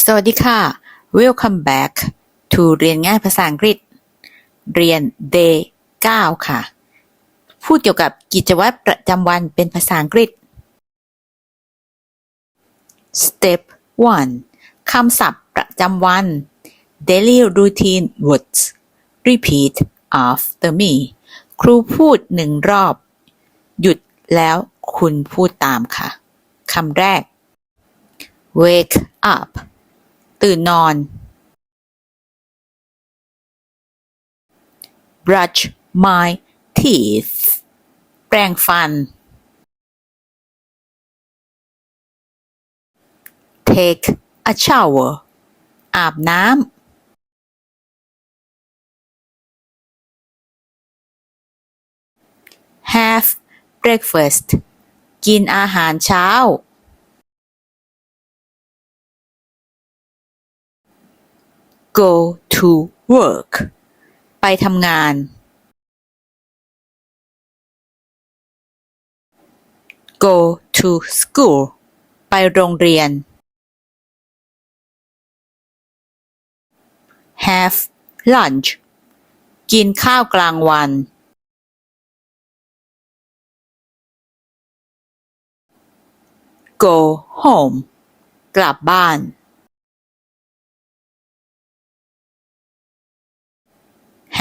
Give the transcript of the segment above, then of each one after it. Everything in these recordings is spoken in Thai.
สวัสดีค่ะ Welcome back to เรียนง่ายภาษาอังกฤษ เรียน day 9 ค่ะ พูดเกี่ยวกับกิจวัตรประจำวันเป็นภาษาอังกฤษ Step 1คำศัพท์ประจำวัน Daily routine words Repeat after me ครูพูดหนึ่งรอบ หยุดแล้วคุณพูดตามค่ะ คำแรก wake up ตื่นนอน brush my teeth แปรงฟัน take a shower อาบน้ำ have breakfast กินอาหารเช้า go to work ไปทำงาน go to school ไปโรงเรียน have lunch กินข้าวกลางวัน go home กลับบ้าน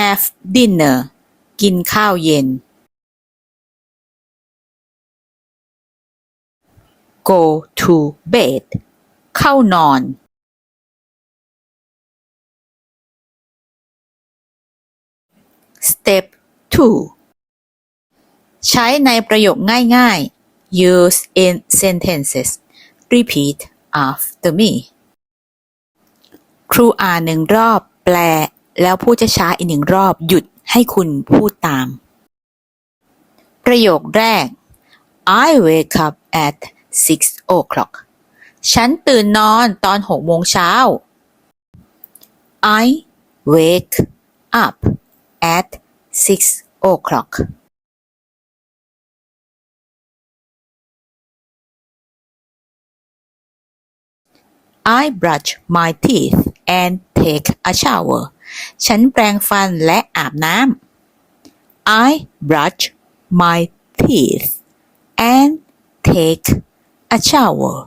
have dinner กินข้าวเย็น go to bed เข้านอน step 2 ใช้ในประโยคง่ายๆ use in sentences repeat after me ครูอ่านหนึ่งรอบแปล แล้วพูดช้าๆอีกหนึ่งรอบหยุดให้คุณพูดตาม ประโยคแรก I wake up at six o'clock ฉันตื่นนอนตอนหกโมงเช้า I wake up at six o'clock I brush my teeth and take a shower ฉันแปรงฟันและอาบน้ำ I brush my teeth and take a shower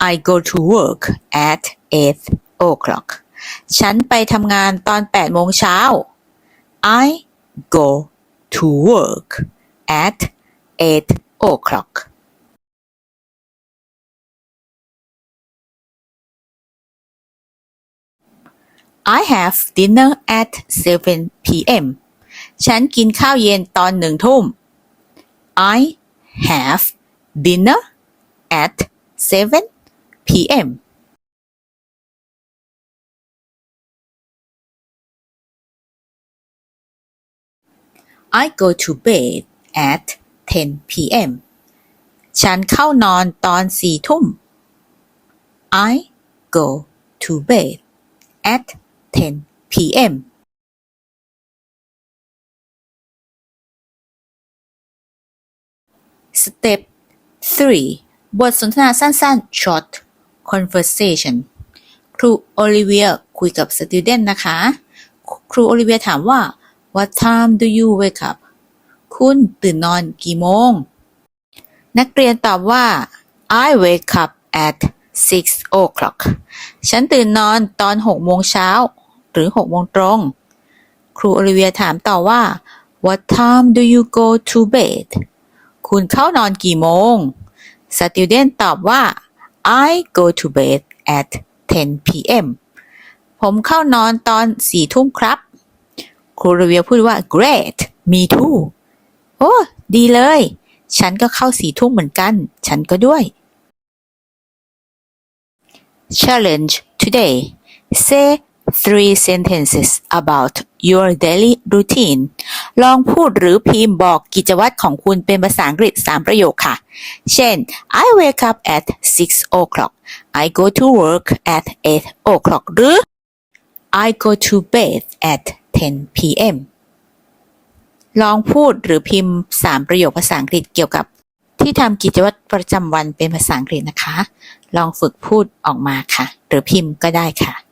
I go to work at 8 o'clock ฉันไปทำงานตอน8โมงเช้า I go to work at 8 o'clock I have dinner at 7 p.m. ฉันกินข้าวเย็นตอนหนึ่งทุ่ม I have dinner at 7 p.m. I go to bed at 10 p.m. ฉันเข้านอนตอนสี่ทุ่ม I go to bed at 10 p.m. Step 3 บทสนทนาสั้นๆ short conversation ครูโอลิเวียคุยกับ student นะคะ ครูโอลิเวียถามว่า What time do you wake up คุณตื่นนอนกี่โมง นักเรียนตอบว่า I wake up at six o'clock ฉันตื่นนอนตอนหกโมงเช้า หรือหกโมงตรง ครูโอลิเวียถามต่อว่า What time do you go to bed คุณเข้านอนกี่โมง Student ตอบว่า I go to bed at 10 p.m. ผมเข้านอนตอนสี่ทุ่มครับ ครูโอลิเวียพูดว่า Great me too โอ้ดีเลย ฉันก็เข้าสี่ทุ่มเหมือนกัน ฉันก็ด้วย Challenge today say three sentences about your daily routine ลองพูดหรือพิมพ์บอกกิจวัตรของคุณเป็นภาษาอังกฤษ 3 ประโยคค่ะ เช่น I wake up at 6 o'clock I go to work at 8 o'clock หรือ I go to bed at 10 p.m. ลองพูดหรือพิมพ์ 3 ประโยคภาษาอังกฤษเกี่ยวกับ ที่ทำกิจวัตรประจำวันเป็นภาษาอังกฤษนะคะ ลองฝึกพูดออกมาค่ะ หรือพิมพ์ก็ได้ค่ะ